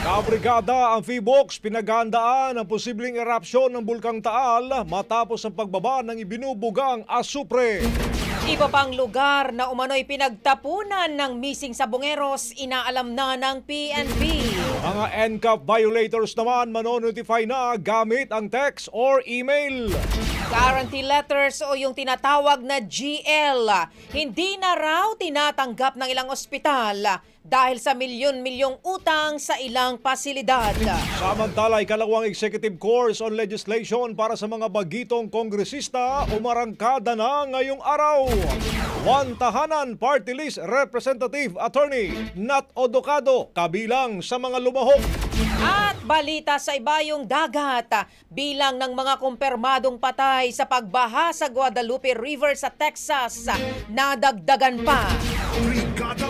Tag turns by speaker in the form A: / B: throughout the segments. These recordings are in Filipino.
A: Kabrigada ang Feebox pinaghandaan ang posibleng erupsyon ng Bulkang Taal matapos ang pagbaba ng ibinubugang asupre.
B: Iba pang lugar na umano'y pinagtapunan ng missing sabongeros inaalam na ng PNP.
A: Mga NCAP violators naman manonotify na gamit ang text or email.
B: Guarantee letters o yung tinatawag na GL, hindi na raw tinatanggap ng ilang ospital dahil sa milyon-milyong utang sa ilang pasilidad.
A: Samantala, ikalawang executive course on legislation para sa mga bagitong kongresista umarangkada na ngayong araw. One Tahanan Party List Representative Attorney Nat Odocado kabilang sa mga lumahok.
B: At balita sa ibayong dagat, bilang ng mga kumpirmadong patay sa pagbaha sa Guadalupe River sa Texas, nadagdagan pa.
C: Brigada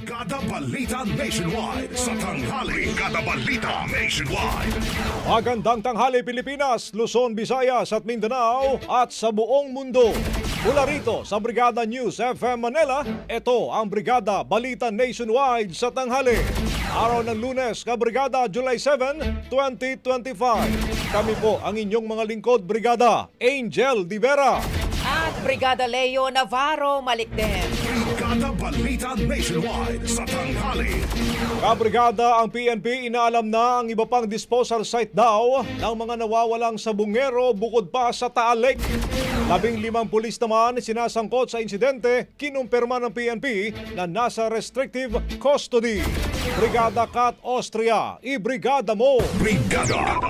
C: Brigada Balita Nationwide. Sa tanghali. Brigada Balita Nationwide.
A: Magandang tanghali Pilipinas, Luzon, Visayas at Mindanao at sa buong mundo. Mula rito sa Brigada News FM Manila, ito ang Brigada Balita Nationwide sa tanghali. Araw ng lunes, Kabrigada, July 7, 2025. Kami po ang inyong mga lingkod, Brigada Angel Divera.
B: At Brigada Leo Navarro Malikden.
C: Brigada Balita Nationwide. Sa tanghali.
A: Kabrigada, ang PNP inaalam na ang iba pang disposal site daw ng mga nawawalang sabungero bukod pa sa Taal Lake. Labing limang pulis naman sinasangkot sa insidente, kinumpirma ng PNP na nasa restrictive custody. Brigada Kat Austria, i-brigada mo!
C: Brigada.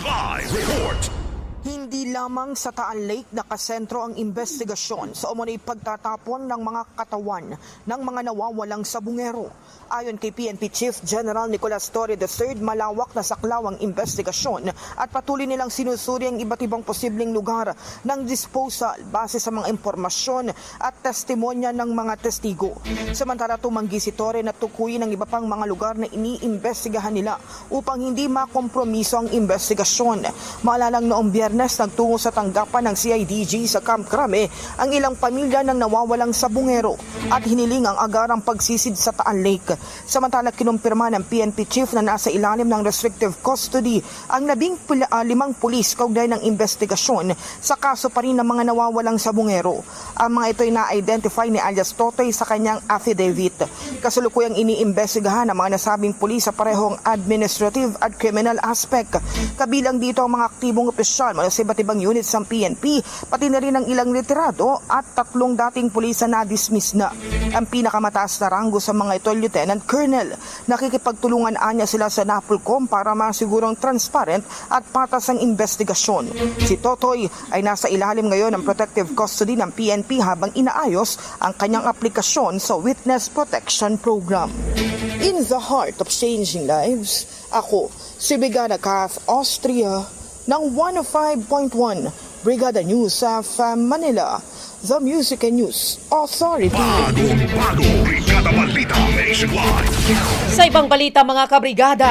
C: Live report.
D: Hindi lamang sa Taal Lake nakasentro ang investigasyon sa umunay pagtatapon ng mga katawan ng mga nawawalang sabungero. Ayon kay PNP Chief General Nicolas Torre III, malawak na saklaw ang investigasyon at patuloy nilang sinusuri ang iba't ibang posibleng lugar ng disposal base sa mga impormasyon at testimonya ng mga testigo. Samantala tumanggi si Torre na tukuyin ang iba pang mga lugar na iniimbestigahan nila upang hindi makompromiso ang investigasyon. Maalalang noong biyernes nagtungo sa tanggapan ng CIDG sa Camp Crame ang ilang pamilya ng nawawalang sabungero at hiniling ang agarang pagsisid sa Taal Lake. Samantala kinumpirma ng PNP chief na nasa ilalim ng restrictive custody ang labing pula- ah, limang pulis kaugnay ng investigasyon sa kaso pa rin ng mga nawawalang sabungero. Ang mga ito ay na-identify ni alias Totoy sa kanyang affidavit. Kasalukuyang iniimbestigahan ang mga nasabing pulis sa parehong administrative at criminal aspect. Kabilang dito ang mga aktibong opisyal sa iba't ibang units ng PNP, pati na rin ang ilang retirado at tatlong dating pulis na na-dismiss na. Ang pinakamataas na ranggo sa mga ito Lieutenant Colonel. Nakikipagtulungan anya sila sa NAPOLCOM para masigurong transparent at patas ang investigasyon. Si Totoy ay nasa ilalim ngayon ng protective custody ng PNP habang inaayos ang kanyang aplikasyon sa Witness Protection Program. In the heart of changing lives, ako si Brigada Kath Austria ng 105.1 Brigada News sa Manila, The Music and News Authority.
C: Bagong bago, Brigada Balita Nationwide.
B: Sa ibang balita mga kabrigada,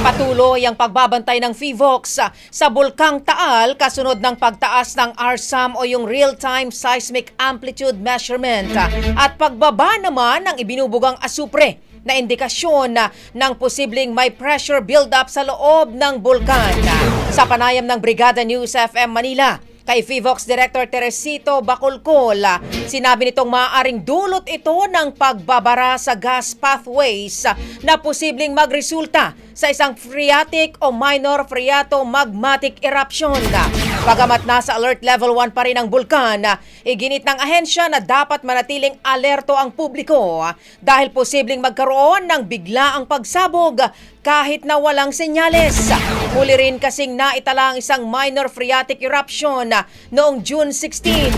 B: patuloy ang pagbabantay ng FIVOX sa Bulkang Taal kasunod ng pagtaas ng RSAM o yung Real-Time Seismic Amplitude Measurement at pagbaba naman ng ibinubugang asupre na indikasyon ng posibleng may pressure build-up sa loob ng bulkan. Sa panayam ng Brigada News FM Manila, Kay FIVOX Director Teresito Bacolcol, sinabi nitong maaaring dulot ito ng pagbabara sa gas pathways na posibleng magresulta sa isang phreatic o minor phreato-magmatic eruption. Bagamat nasa alert level 1 pa rin ang bulkan, iginit ng ahensya na dapat manatiling alerto ang publiko dahil posibleng magkaroon ng biglaang pagsabog kahit na walang senyales. Muli rin kasing naitala ang isang minor phreatic eruption noong June 16.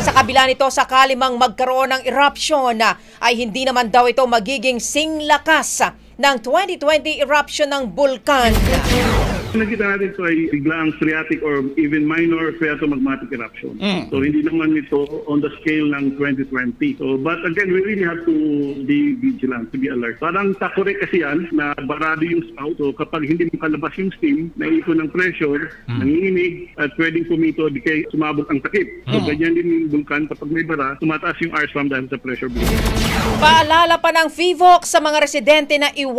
B: Sa kabila nito, sakali mang magkaroon ng eruption, ay hindi naman daw ito magiging singlakas ng 2020 eruption ng bulkan.
E: Nakita natin ito ay biglaang phreatic or even minor phreatomagmatic eruption. So hindi naman ito on the scale ng 2020. So but again, we really have to be vigilant, to be alert. Parang takore kasi yan na barado yung spout. So kapag hindi makalabas yung steam, naipon ng pressure, nanginginig, at pwedeng pumito di kay sumabog ang takip. So ganyan din yung vulkan kapag may bara, tumataas yung RSAM dahil sa pressure buildup.
B: Paalala pa ng FIVOX sa mga residente na iwasan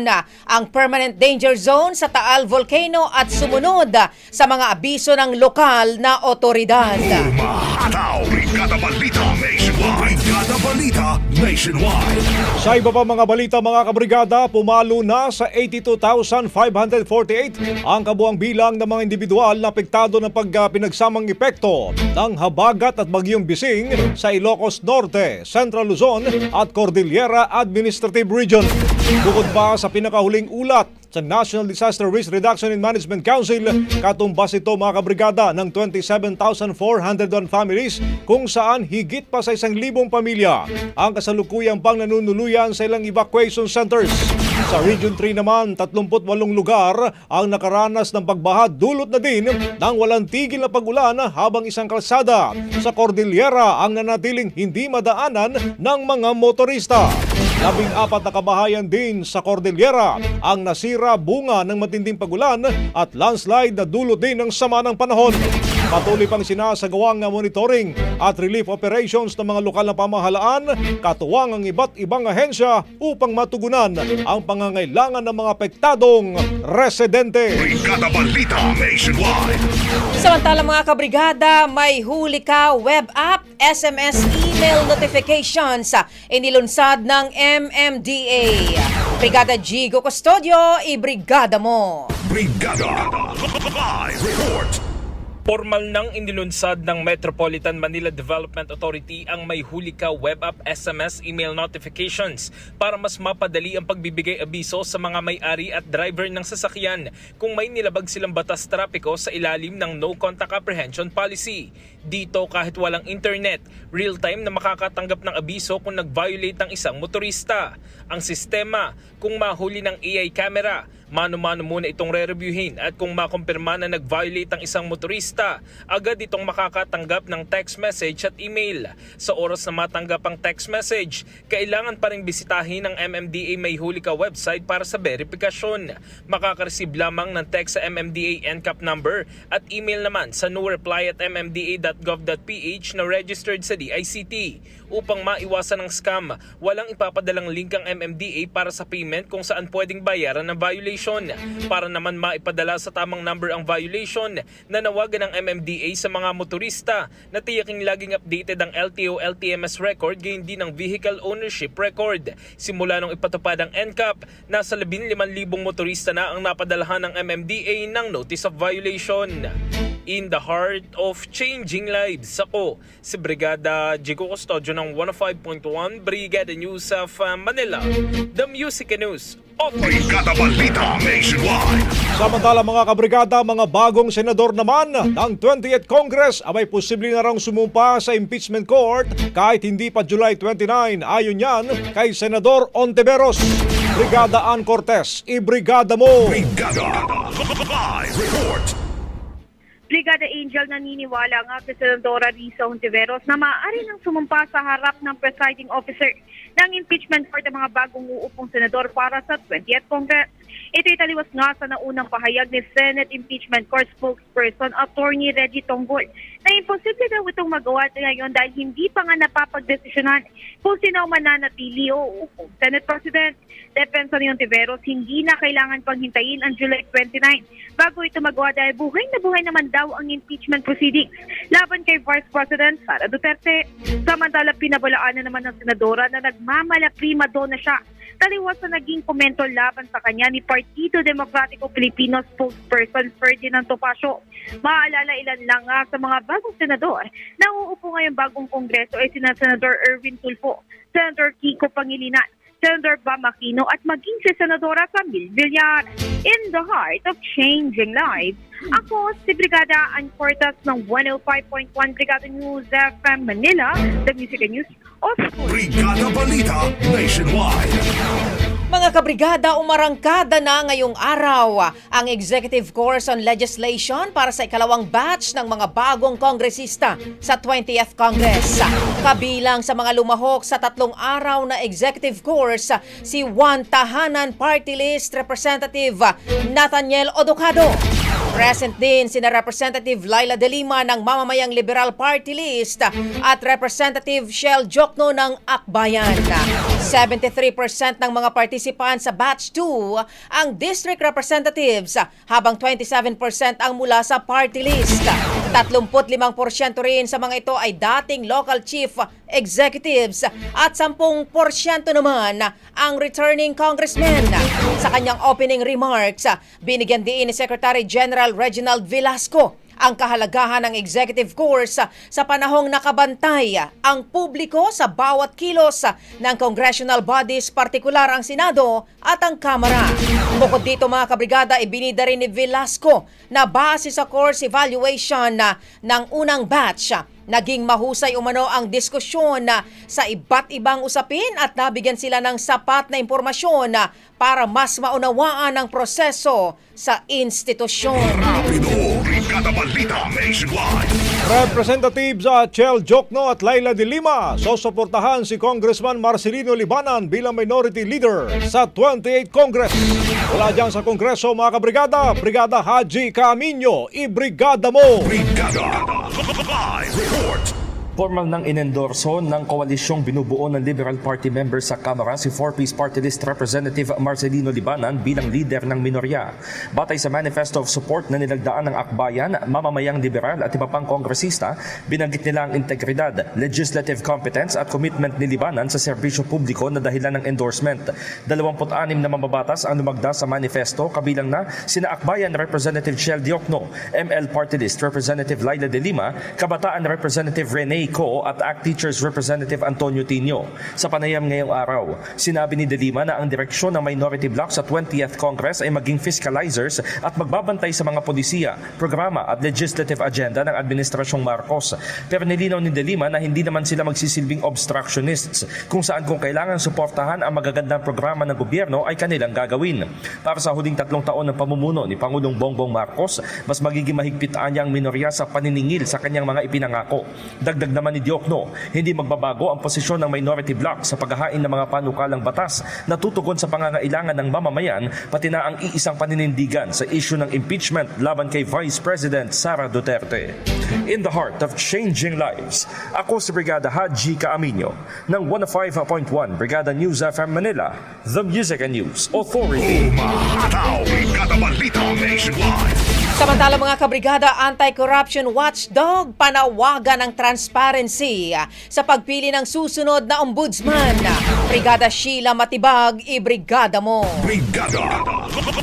B: na ang permanent danger zone sa Taal Volcano at sumunod sa mga abiso ng lokal na otoridad.
C: Umahataw, Brigada Balita Nationwide. Brigada Balita Nationwide.
A: Sa iba pa mga balita mga kabrigada, pumalo na sa 82,548 ang kabuang bilang ng mga individual na apektado ng pagpinagsamang epekto ng habagat at bagyong bising sa Ilocos Norte, Central Luzon at Cordillera Administrative Region. Bukod pa sa pinakahuling ulat sa National Disaster Risk Reduction and Management Council, katumbas ito mga kabrigada ng 27,401 families kung saan higit pa sa isang libong pamilya ang kasalukuyang pang nanunuluyan sa ilang evacuation centers. Sa Region 3 naman, 38 lugar ang nakaranas ng pagbaha dulot na din ng walang tigil na pagulan habang isang kalsada sa Cordillera ang nanatiling hindi madaanan ng mga motorista. Labing apat na kabahayan din sa Cordillera ang nasira bunga ng matinding pagulan at landslide na dulot din ng sama ng panahon. Patuloy pang sinasagawang monitoring at relief operations ng mga lokal na pamahalaan, katuwang ang iba't ibang ahensya upang matugunan ang pangangailangan ng mga apektadong residente.
C: Brigada Balita Nationwide.
B: Samantala mga kabrigada, may huli ka web app, SMS email notifications inilunsad ng MMDA. Brigada Gigo Custodio, ibrigada mo.
C: Brigada. Live report.
F: Formal nang inilunsad ng Metropolitan Manila Development Authority ang May Huli Ka web app SMS email notifications para mas mapadali ang pagbibigay abiso sa mga may-ari at driver ng sasakyan kung may nilabag silang batas trapiko sa ilalim ng No Contact Apprehension Policy. Dito kahit walang internet, real-time na makakatanggap ng abiso kung nag-violate ng isang motorista. Ang sistema, kung mahuli ng AI camera, mano-mano muna itong re-reviewin at kung makumpirma na nag-violate ang isang motorista, agad itong makakatanggap ng text message at email. Sa oras na matanggap ang text message, kailangan pa rin bisitahin ang MMDA May Huli website para sa verifikasyon. Makakareceive lamang ng text sa MMDA NCAP number at email naman sa no reply at mmda.gov.ph na registered sa DICT. Upang maiwasan ang scam, walang ipapadalang link ang MMDA para sa payment kung saan pwedeng bayaran ng violation. Para naman maipadala sa tamang number ang violation, nanawagan ng MMDA sa mga motorista na tiyaking laging updated ang LTO LTMS record gayon din ang vehicle ownership record. Simula nung ipatupad ang NCAP, nasa 15,000 motorista na ang napadalahan ng MMDA ng notice of violation. In the heart of changing lives, ako si Brigada Jigo Custodio ng 105.1 Brigada News of Manila. The Music News. Authority.
C: Brigada Balita Nationwide.
A: Samantala mga kabrigada, mga bagong senador naman ng 20th Congress abay posible na raw sumumpa sa impeachment court kahit hindi pa July 29. Ayon yan kay Senador Ontiveros. Brigada Ann Cortez, ibrigada mo!
C: Brigada. Live report.
G: Brigada Angel naniniwala nga kay Senadora Risa Hontiveros na maaari nang sumumpa sa harap ng presiding officer ng impeachment court ang mga bagong uupong senador para sa 20th Congress. Ito'y taliwas nga sa naunang pahayag ni Senate Impeachment Court spokesperson Attorney Reggie Tonggol na imposible daw itong magawa ngayon dahil hindi pa nga napapagdesisyonan kung sino mananatili o uupong Senate President. Depensa ni Ontiveros, hindi na kailangan pang hintayin ang July 29 bago ito magawa dahil buhay na buhay naman daw ang impeachment proceedings laban kay Vice President Sara Duterte. Samantala, pinabalaan na naman ng senadora na nagmamala prima siya taliwas sa naging komento laban sa kanya ni Partido Demokratiko Pilipino spokesperson Ferdinand Topacio. Maalala ilan lang nga sa mga bagong senador na uupo ngayong bagong kongreso ay sina Senador Erwin Tulfo, Senator Kiko Pangilinan, Senator Bam Aquino at maging si Senadora Camille Villar. In the heart of changing lives, ako si Brigada Ancortas ng 105.1 Brigada News FM Manila, the Music and News Authority.
C: Brigada Balita Nationwide.
B: Mga kabrigada, umarangkada na ngayong araw ang Executive Course on Legislation para sa ikalawang batch ng mga bagong kongresista sa 20th Congress. Kabilang sa mga lumahok sa tatlong araw na Executive Course, si Juan Tahanan Party List Representative Nathaniel Odocado. Present din sina Representative Laila De Lima ng Mamamayang Liberal Party List at Representative Shell Jokno ng Akbayan. 73% ng mga participants sa Batch 2 ang District Representatives habang 27% ang mula sa party list. 35% rin sa mga ito ay dating local chief executives at 10% naman ang returning congressmen. Sa kanyang opening remarks, binigyan din ni Secretary General Reginald Velasco ang kahalagahan ng executive course sa panahong nakabantay ang publiko sa bawat kilos ng congressional bodies, partikular ang Senado at ang Kamara. Bukod dito mga kabrigada, ibinida rin ni Velasco na base sa course evaluation ng unang batch Naging mahusay umano ang diskusyon na sa iba't ibang usapin at nabigyan sila ng sapat na impormasyon na para mas maunawaan ang proseso sa institusyon.
C: Rapido. Brigada Balita Nationwide.
A: Representatives uh, Chel Jokno at Laila de Lima susuportahan si Congressman Marcelino Libanan bilang Minority Leader sa 28 Congress. Wala dyan sa Kongreso mga kabrigada, Brigada Haji Camino, ibrigada mo!
C: Brigada. Live report.
H: Formal nang inendorso ng koalisyong binubuo ng Liberal Party members sa Kamara si 4-piece party list Representative Marcelino Libanan bilang leader ng minorya. Batay sa manifesto of support na nilagdaan ng akbayan, mamamayang liberal at iba pang kongresista, binanggit nila ang integridad, legislative competence at commitment ni Libanan sa serbisyo publiko na dahilan ng endorsement. 26 na mababatas ang lumagda sa manifesto kabilang na sina akbayan Representative Shell Diokno, ML Party List Representative Laila De Lima, Kabataan Representative Rene Co at ACT Teachers Representative Antonio Tino. Sa panayam ngayong araw, sinabi ni De Lima na ang direksyon ng minority bloc sa 20th Congress ay maging fiscalizers at magbabantay sa mga polisiya, programa at legislative agenda ng Administrasyong Marcos. Pero nilinaw ni De Lima na hindi naman sila magsisilbing obstructionists kung saan kung kailangan suportahan ang magagandang programa ng gobyerno ay kanilang gagawin. Para sa huling tatlong taon ng pamumuno ni Pangulong Bongbong Marcos, mas magiging mahigpit niya ang minorya sa paniningil sa kanyang mga ipinangako. Dagdag naman ni Diokno, hindi magbabago ang posisyon ng minority bloc sa paghahain ng mga panukalang batas na tutugon sa pangangailangan ng mamamayan pati na ang iisang paninindigan sa issue ng impeachment laban kay Vice President Sara Duterte. In the heart of changing lives, ako si Brigada Haji Kaaminyo ng 105.1 Brigada News FM Manila, The Music and News Authority.
C: Umahataw, Brigada Balita Nationwide.
B: Samantala mga kabrigada, anti-corruption watchdog panawagan ng transparency sa pagpili ng susunod na ombudsman. Brigada Sheila Matibag, ibrigada mo.
C: Brigada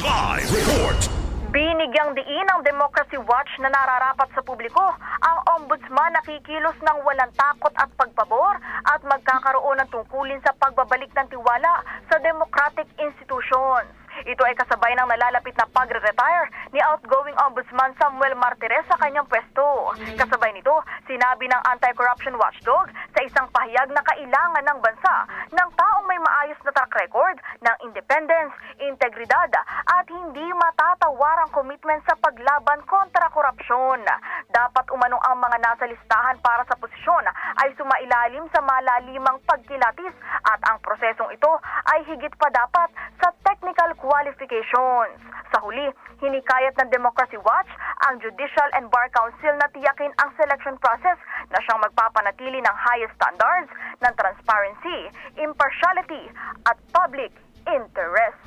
C: Live Report.
I: Binigyang diin ng Democracy Watch na nararapat sa publiko ang ombudsman na kikilos ng walang takot at pagpabor at magkakaroon ng tungkulin sa pagbabalik ng tiwala sa democratic institutions. Ito ay kasabay ng nalalapit na pagre-retire ni outgoing ombudsman Samuel Martires sa kanyang pwesto. Kasabay nito, sinabi ng anti-corruption watchdog sa isang pahayag na kailangan ng bansa ng taong may maayos na track record ng independence, integridad at hindi matatawarang commitment sa paglaban kontra korupsyon. Dapat umanong ang mga nasa listahan para sa posisyon ay sumailalim sa malalimang pagkilatis at ang prosesong ito ay higit pa dapat sa technical qualifications. Sa huli, hinikayat ng Democracy Watch ang Judicial and Bar Council na tiyakin ang selection process na siyang magpapanatili ng highest standards ng transparency, impartiality at public interest.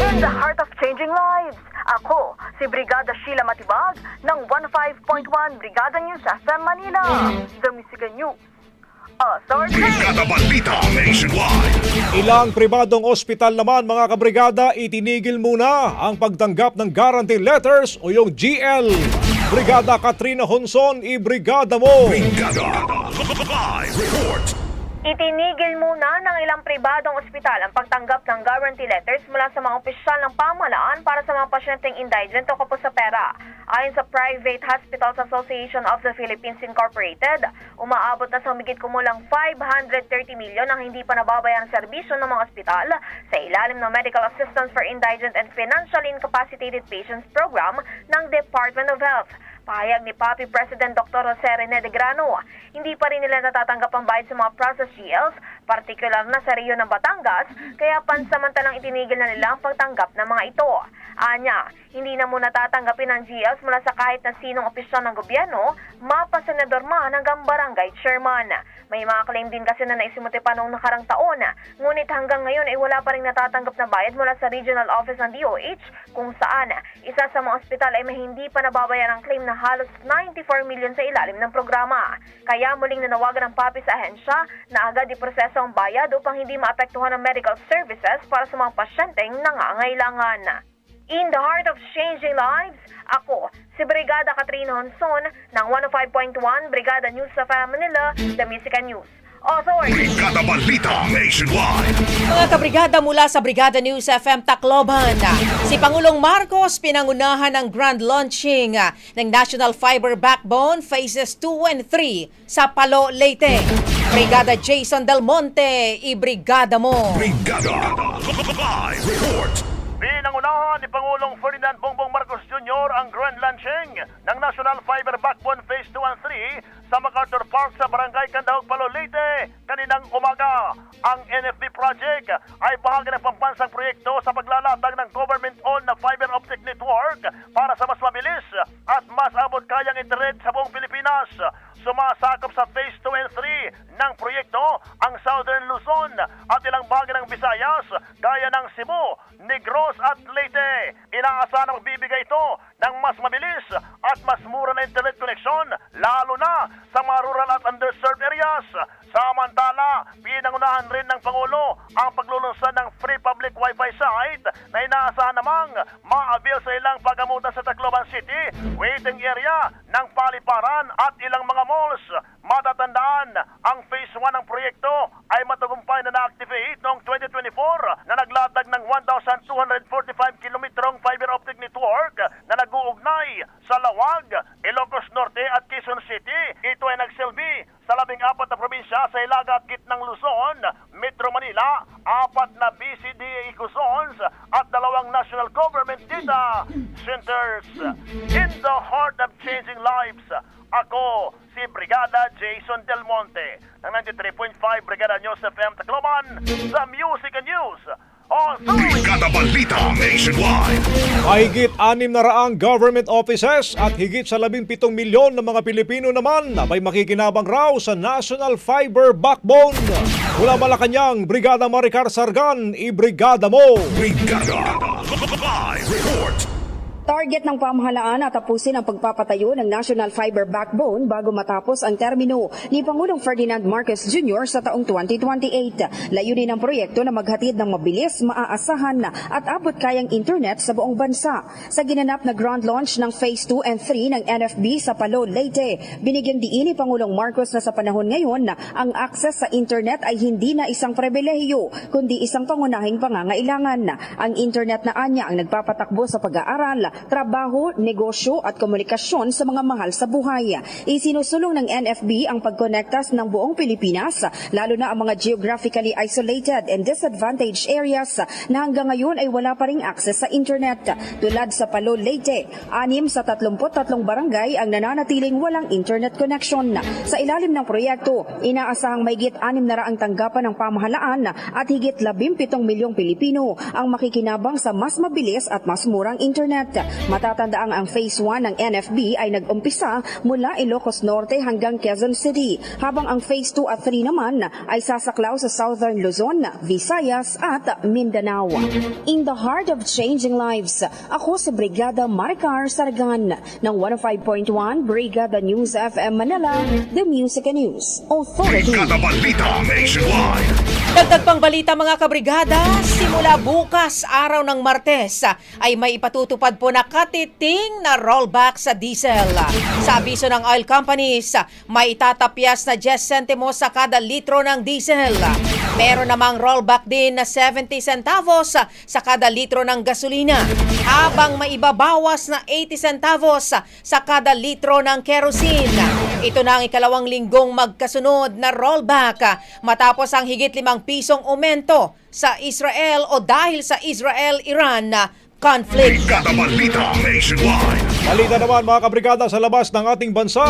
I: In the heart of changing lives, ako si Brigada Sheila Matibag ng 15.1 Brigada News FM Manila, The Music News.
C: Brigada Balita Nationwide.
A: Ilang pribadong ospital naman mga kabrigada itinigil muna ang pagtanggap ng guarantee letters o yung GL. Brigada Katrina Honson, ibrigada mo!
C: Brigada Live Report.
I: Itinigil muna ng ilang pribadong ospital ang pagtanggap ng guarantee letters mula sa mga opisyal ng pamahalaan para sa mga pasyenteng indigent o kapos sa pera. Ayon sa Private Hospitals Association of the Philippines Incorporated, umaabot na sa humigit kumulang 530 milyon ang hindi pa nababayang serbisyo ng mga ospital sa ilalim ng Medical Assistance for Indigent and Financially Incapacitated Patients Program ng Department of Health. Pahayag ni Papi President Dr. Jose Rene de Grano, hindi pa rin nila natatanggap ang bayad sa mga process GLs, partikular na sa Rio ng Batangas, kaya pansamantalang itinigil na nila ang pagtanggap ng mga ito. Anya, hindi na muna tatanggapin ang GLs mula sa kahit na sinong opisyal ng gobyerno, mapa senador man hanggang barangay chairman. May mga claim din kasi na naisimuti pa noong nakarang taon, ngunit hanggang ngayon ay wala pa rin natatanggap na bayad mula sa regional office ng DOH kung saan isa sa mga ospital ay may hindi pa nababayaran ang claim na halos 94 million sa ilalim ng programa. Kaya muling nanawagan ng papi sa ahensya na agad iproseso ang bayad upang hindi maapektuhan ang medical services para sa mga pasyenteng nangangailangan. In the heart of changing lives, ako, si Brigada Katrina Honson ng 105.1 Brigada News sa Manila, The Music News. Authority!
C: Brigada Balita Nationwide.
B: Mga kabrigada mula sa Brigada News FM Tacloban, si Pangulong Marcos pinangunahan ng grand launching ng National Fiber Backbone Phases 2 and 3 sa Palo, Leyte. Brigada Jason Del Monte, ibrigada mo.
C: Brigada Live Report.
J: Pinangunahan ni Pangulong Ferdinand Bongbong Marcos Jr. ang grand launching ng National Fiber Backbone Phase 2 and 3 sa MacArthur Park sa Barangay Candahog, Palo, Leyte. Kaninang umaga, ang NFB project ay bahagi ng pambansang proyekto sa paglalatag ng government-owned na fiber optic network para sa mas mabilis at mas abot kayang internet sa buong Pilipinas. Sumasakop sa Phase 2 and 3 ng proyekto ang Southern Luzon at ilang bahagi ng Visayas gaya ng Cebu, Negros at Leyte. Inaasahan na magbibigay ito ng mas mabilis at mas mura na internet connection lalo na sa mga rural at underserved areas. Samantala, pinangunahan rin ng Pangulo ang paglulunsad ng free public wifi site na inaasahan namang ma-avail sa ilang pagamutan sa Tacloban City, waiting area ng paliparan at ilang mga malls. Matatandaan, ang phase 1 ng proyekto ay matagumpay na na-activate noong 2024 na naglatag ng 1,245 kilometrong fiber optic network na nag-uugnay sa Lawag,
A: Mahigit anim na raang government offices at higit sa 17 milyon ng mga Pilipino naman na may makikinabang raw sa National Fiber Backbone. Mula Malacanang, Brigada Maricar Sargan, i-brigada mo!
C: Brigada Live Report.
K: Target ng pamahalaan at tapusin ang pagpapatayo ng National Fiber Backbone bago matapos ang termino ni Pangulong Ferdinand Marcos Jr. sa taong 2028. Layunin ng proyekto na maghatid ng mabilis, maaasahan at abot kayang internet sa buong bansa. Sa ginanap na ground launch ng Phase 2 and 3 ng NFB sa Palo, Leyte, binigyang diin ni Pangulong Marcos na sa panahon ngayon ang access sa internet ay hindi na isang pribilehiyo, kundi isang pangunahing pangangailangan. Ang internet na anya ang nagpapatakbo sa pag-aaral, trabaho, negosyo at komunikasyon sa mga mahal sa buhay. Isinusulong ng NFB ang pagkonektas ng buong Pilipinas, lalo na ang mga geographically isolated and disadvantaged areas na hanggang ngayon ay wala pa ring access sa internet. Tulad sa Palo, Leyte, anim sa 33 barangay ang nananatiling walang internet connection. Sa ilalim ng proyekto, inaasahang mahigit anim na raang tanggapan ng pamahalaan at higit 17 milyong Pilipino ang makikinabang sa mas mabilis at mas murang internet. Matatandaang ang Phase 1 ng NFB ay nag-umpisa mula Ilocos Norte hanggang Quezon City, habang ang Phase 2 at 3 naman ay sasaklaw sa Southern Luzon, Visayas at Mindanao. In the heart of changing lives, ako si Brigada Maricar Sargan ng 105.1 Brigada News FM Manila, The Music and News Authority.
C: Brigada Balita Nationwide.
B: Dagdag pang balita mga kabrigada, simula bukas araw ng Martes ay may ipatutupad po na katiting na rollback sa diesel. Sa abiso ng oil companies, may itatapyas na 10 centimos sa kada litro ng diesel. Meron namang rollback din na 70 centavos sa kada litro ng gasolina, habang maibabawas na 80 centavos sa kada litro ng kerosene. Ito na ang ikalawang linggong magkasunod na rollback matapos ang higit limang pisong aumento sa Israel o dahil sa Israel-Iran conflict.
C: Brigada Balita
A: naman mga kabrigada sa labas ng ating bansa.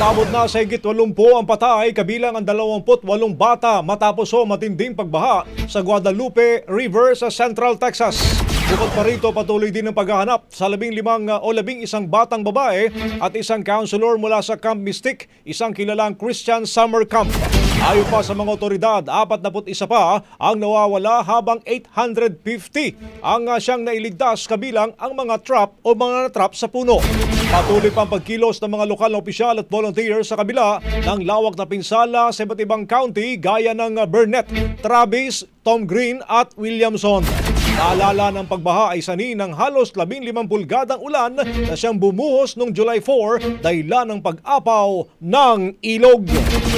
A: Umabot na sa higit 80 ang patay kabilang ang 28 bata matapos o matinding pagbaha sa Guadalupe River sa Central Texas. Bukod pa rito, patuloy din ang paghahanap sa labing limang uh, o labing isang batang babae at isang counselor mula sa Camp Mystic, isang kilalang Christian Summer Camp. Ayon pa sa mga otoridad, 41 pa ang nawawala habang 850 ang uh, siyang nailigtas kabilang ang mga trap o mga natrap sa puno. Patuloy pa ang pagkilos ng mga lokal na opisyal at volunteers sa kabila ng lawak na pinsala sa iba't ibang county gaya ng uh, Burnett, Travis, Tom Green at Williamson. Naalala ng pagbaha ay sani ng halos 15 pulgadang ulan na siyang bumuhos noong July 4 dahilan ng pag-apaw ng ilog.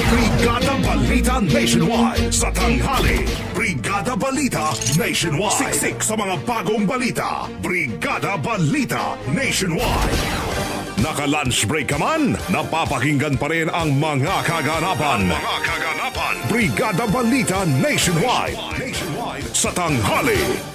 C: Brigada Balita Nationwide sa tanghali. Brigada Balita Nationwide. Siksik sa mga bagong balita. Brigada Balita Nationwide. Naka-lunch break ka man, napapakinggan pa rin ang mga kaganapan. mga kaganapan. Brigada Balita Nationwide. Nationwide sa tanghali.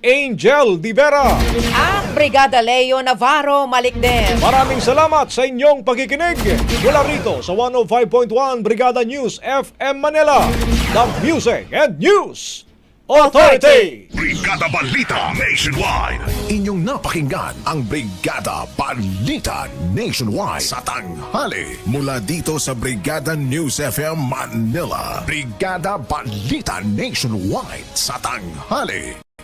A: Angel Di Vera.
B: At Brigada Leo Navarro Malikden.
A: Maraming salamat sa inyong pagkikinig. Mula rito sa 105.1 Brigada News FM Manila, the Music and News Authority.
C: Brigada Balita Nationwide.
L: Inyong napakinggan ang Brigada Balita Nationwide sa tanghali. Mula dito sa Brigada News FM Manila. Brigada Balita Nationwide sa tanghali.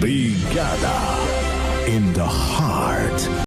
C: Brigada. In the heart